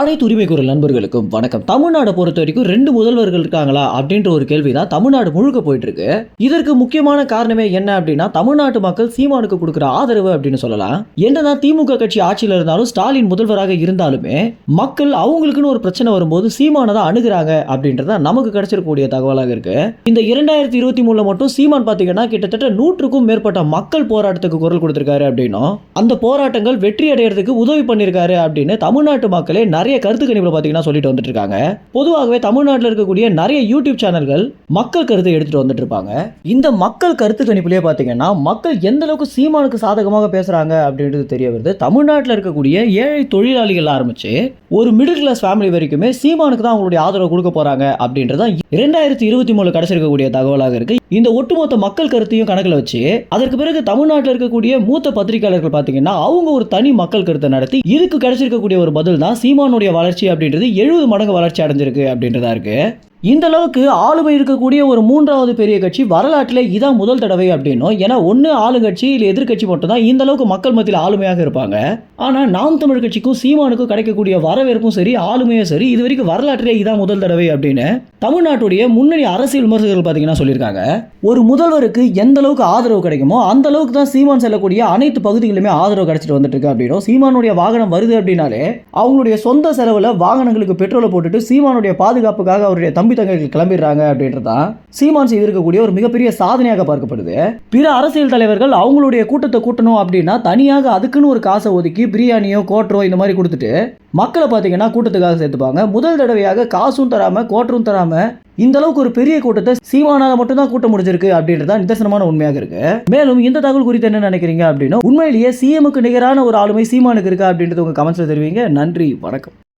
அனைத்து உரிமை குரல் நண்பர்களுக்கும் வணக்கம். தமிழ்நாடு பொறுத்த வரைக்கும் ரெண்டு முதல்வர்கள் இருக்காங்களா அப்படின்ற ஒரு கேள்வி தான் தமிழ்நாடு முழுக்க போயிட்டு இருக்கு இதற்கு முக்கியமான காரணமே என்ன அப்படின்னா தமிழ்நாட்டு மக்கள் சீமானுக்கு கொடுக்குற ஆதரவு அப்படின்னு சொல்லலாம். என்னதான் திமுக கட்சி ஆட்சியில் இருந்தாலும் ஸ்டாலின் முதல்வராக இருந்தாலுமே மக்கள் அவங்களுக்குன்னு ஒரு பிரச்சனை வரும்போது சீமானை தான் அணுகிறாங்க அப்படின்றத நமக்கு கிடைச்சிருக்கக்கூடிய தகவலாக இருக்கு. இந்த இரண்டாயிரத்தி இருபத்தி மூணுல மட்டும் சீமான் பாத்தீங்கன்னா கிட்டத்தட்ட நூற்றுக்கும் மேற்பட்ட மக்கள் போராட்டத்துக்கு குரல் கொடுத்திருக்காரு அப்படின்னும் அந்த போராட்டங்கள் வெற்றி அடையிறதுக்கு உதவி பண்ணியிருக்காரு அப்படின்னு தமிழ்நாட்டு மக்களே நிறைய நிறைய கருத்து கணிப்பில் பார்த்தீங்கன்னா சொல்லிட்டு வந்துட்டு இருக்காங்க பொதுவாகவே தமிழ்நாட்டில் இருக்கக்கூடிய நிறைய யூடியூப் சேனல்கள் மக்கள் கருத்தை எடுத்துட்டு வந்துட்டு இருப்பாங்க இந்த மக்கள் கருத்து கணிப்புலேயே பார்த்தீங்கன்னா மக்கள் எந்த அளவுக்கு சீமானுக்கு சாதகமாக பேசுறாங்க அப்படின்றது தெரிய வருது. தமிழ்நாட்டில் இருக்கக்கூடிய ஏழை தொழிலாளிகள் ஆரம்பிச்சு ஒரு மிடில் கிளாஸ் ஃபேமிலி வரைக்குமே சீமானுக்கு தான் அவங்களுடைய ஆதரவு கொடுக்க போறாங்க அப்படின்றத இரண்டாயிரத்தி இருபத்தி மூணு கிடைச்சிருக்கக்கூடிய தகவலாக இருக்கு. இந்த ஒட்டுமொத்த மக்கள் கருத்தையும் கணக்கில் வச்சு அதற்கு பிறகு தமிழ்நாட்டில் இருக்கக்கூடிய மூத்த பத்திரிகையாளர்கள் பார்த்தீங்கன்னா அவங்க ஒரு தனி மக்கள் கருத்தை நடத்தி இதுக்கு கிடைச்சிருக்கக்கூடிய ஒரு பதில் தான் சீமானுடைய வளர்ச்சி அப்படின்றது எழுபது மடங்கு வளர்ச்சி அடைஞ்சிருக்கு அப்படின்றதா இருக்கு. இந்த அளவுக்கு ஆளுமை இருக்கக்கூடிய ஒரு மூன்றாவது பெரிய கட்சி வரலாற்றில் இதான் முதல் தடவை அப்படின்னும். ஏன்னா ஒன்று ஆளுங்கட்சி இல்லை எதிர்க்கட்சி மட்டும்தான் இந்த அளவுக்கு மக்கள் மத்தியில் ஆளுமையாக இருப்பாங்க. ஆனால் நாம் தமிழ் கட்சிக்கும் சீமானுக்கும் கிடைக்கக்கூடிய வரவேற்பும் சரி ஆளுமையும் சரி இது வரைக்கும் வரலாற்றிலே இதான் முதல் தடவை அப்படின்னு தமிழ்நாட்டுடைய முன்னணி அரசியல் விமர்சகர்கள் பார்த்தீங்கன்னா சொல்லியிருக்காங்க. ஒரு முதல்வருக்கு எந்த அளவுக்கு ஆதரவு கிடைக்குமோ அந்த அளவுக்கு தான் சீமான் செல்லக்கூடிய அனைத்து பகுதிகளுமே ஆதரவு கிடைச்சிட்டு வந்துட்டு இருக்கு அப்படின்னும். சீமானுடைய வாகனம் வருது அப்படின்னாலே அவங்களுடைய சொந்த செலவில் வாகனங்களுக்கு பெட்ரோலை போட்டுட்டு சீமானுடைய பாதுகாப்புக்காக அவருடைய தம்பி தங்கைகள் கிளம்பிடுறாங்க அப்படின்றதான் சீமான் செய்திருக்கக்கூடிய ஒரு மிகப்பெரிய சாதனையாக பார்க்கப்படுது. பிற அரசியல் தலைவர்கள் அவங்களுடைய கூட்டத்தை கூட்டணும் அப்படின்னா தனியாக அதுக்குன்னு ஒரு காசை ஒதுக்கி பிரியாணியோ கோட்டரோ இந்த மாதிரி கொடுத்துட்டு மக்களை பார்த்தீங்கன்னா கூட்டத்துக்காக சேர்த்துப்பாங்க. முதல் தடவையாக காசும் தராம கோட்டரும் தராம இந்த அளவுக்கு ஒரு பெரிய கூட்டத்தை சீமானால மட்டும்தான் கூட்ட முடிஞ்சிருக்கு அப்படின்றதா நிதர்சனமான உண்மையாக இருக்கு. மேலும் இந்த தகவல் குறித்து என்ன நினைக்கிறீங்க அப்படின்னா உண்மையிலேயே சிஎமுக்கு நிகரான ஒரு ஆளுமை சீமானுக்கு இருக்கா அப்படின்றது உங்க கமெண்ட்ஸ்ல தெரிவிங்க. நன்றி வணக்கம்.